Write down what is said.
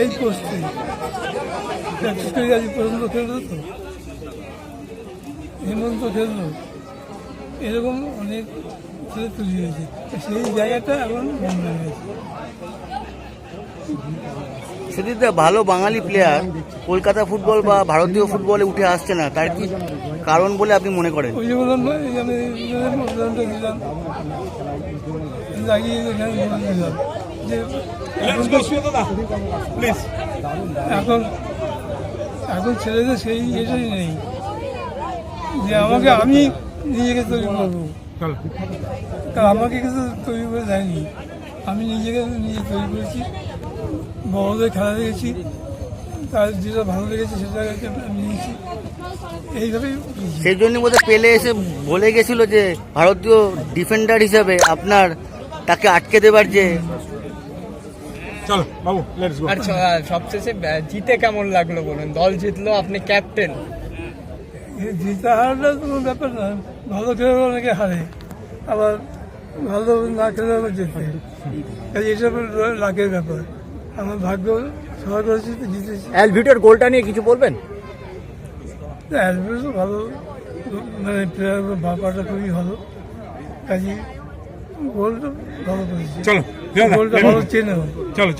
এই প্র্যাকটিস আজ পর্যন্ত তো? হেমন্ত খেললো এরকম অনেক ছেলে তৈরি হয়েছে। সেই জায়গাটা এখন বন্ধ হয়ে গেছে। সুদীপদা ভালো বাঙালি প্লেয়ার কলকাতা ফুটবল বা ভারতীয় ফুটবলে উঠে আসছে না। তার কি কারণ বলে আপনি মনে করেন? এখানে এখন এখন এখন ছেলেদের সেই ইয়েটাই নেই। যে আমাকে আমি নিজেকে তৈরি করব। কারণ আমাকে কিছু তৈরি করে দেয়নি। আমি নিজেকে নিজে তৈরি করেছি। বড়দের খেলা দেখেছি তার যেটা ভালো লেগেছে সেটা নিয়েছি। এইভাবেই। সেই জন্য বোধহয় পেলে এসে বলে গেছিল যে ভারতীয় ডিফেন্ডার হিসাবে আপনার তাকে আটকে দেবার যে চলো বাবু লেটস গো আর সবশেষে জিতে কেমন লাগল বলুন? দল জিতলো আপনি ক্যাপ্টেন জিতা হারাটা কোনো ব্যাপার না ভালো খেলে অনেকে হারে। আবার ভালো না খেলে আবার কাজে এসব লাখের ব্যাপার। আমার ভাগ্য করেছি তো জিতেছি। অ্যালভিটোর গোলটা নিয়ে কিছু বলবেন? অ্যালভিটো ভালো। মানে প্লেয়ার ব্যাপারটা খুবই ভালো। কাজে গোলটা ভালো করেছে। চলো গোলটা ভালো চেনে চলো।